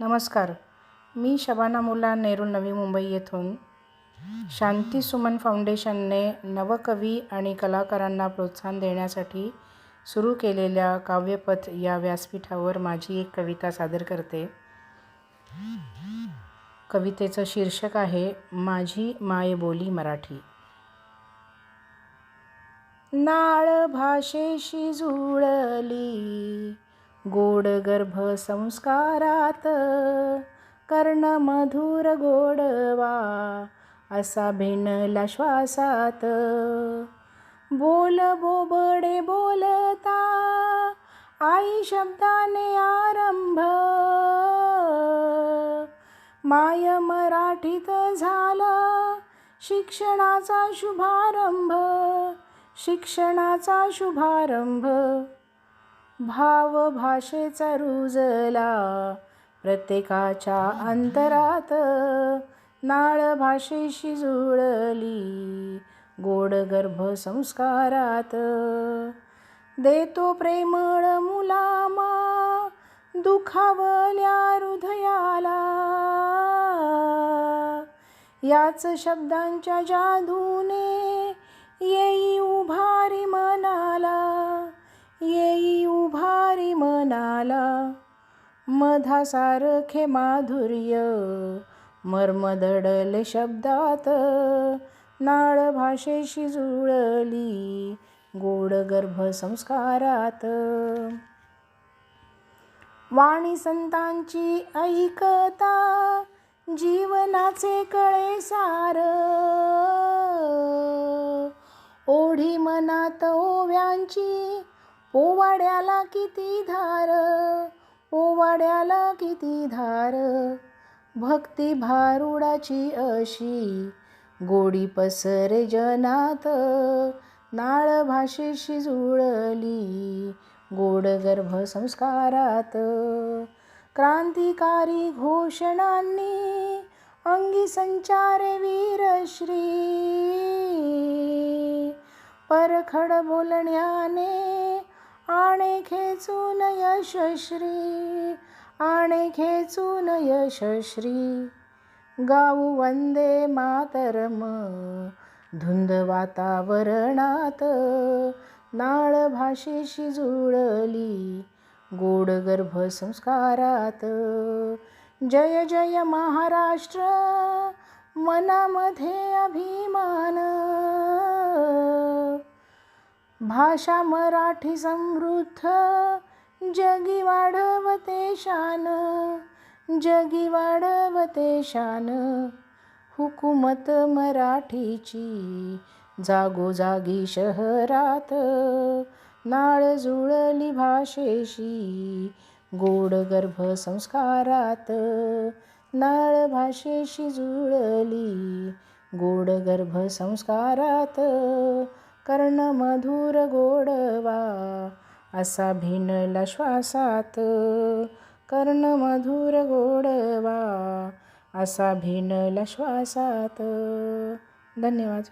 नमस्कार. मी शबाना मुला नेहरू नवी मुंबई येथून. शांती सुमन फाउंडेशनने नवकवी आणि कलाकारांना प्रोत्साहन देण्यासाठी सुरू केलेल्या काव्यपथ या व्यासपीठावर माझी एक कविता सादर करते. कवितेचं शीर्षक आहे माझी मायबोली मराठी. नाळ भाषेशी जुळली गोड गर्भ संस्कारात कर्ण मधुर गोडवा असा भिनला श्वासात. बोल बोबडे बोलता आई शब्दाने आरंभ. माय मराठीत झाला शिक्षणाचा शुभारंभ शिक्षणाचा शुभारंभ. भाव भाषेचा रुजला प्रत्येकाच्या अंतरात. नाळ भाषेशी जुळली गोड गर्भ संस्कारात. देतो प्रेमळ मुलामा दुखावल्या हृदयाला. याच शब्दांच्या जादूने येई उभारी मनाला. मनाला मधासारखे माधुर्य मर्मदडले शब्दात नाळ भाषेशी जुळली गोड गर्भ संस्कारात. वाणी संतांची ऐकता जीवनाचे कळे सार. ओढी मनात ओव्यांची पोवाड्याला किती धार पोवाड्याला किती धार. भक्ती भारुडाची अशी गोडी पसरे जनात. नाळ भाषेशी जुळली गोड गर्भ संस्कारात. क्रांतिकारी घोषणांनी अंगी संचारे वीरश्री. परखड बोलण्याने आणे खेचून यशश्री आणे खेचून यशश्री. गाऊ वंदे मातरम धुंद वातावरणात. नाळ भाषेशी जुळली गोड गर्भ संस्कारात. जय जय महाराष्ट्र मनामध्ये अभिमान. भाषा मराठी समृद्ध. जगी वाढवते शान जगी वाढवते शान. हुकूमत मराठीची जागोजागी शहरात. नाळ जुळली भाषेशी गोड गर्भ संस्कारात. नाळ भाषेशी जुळली गोड गर्भ संस्कारात. कर्ण मधुर गोडवा असा भिनला श्वासात कर्ण मधुर गोडवा असा भिनला श्वासात धन्यवाद.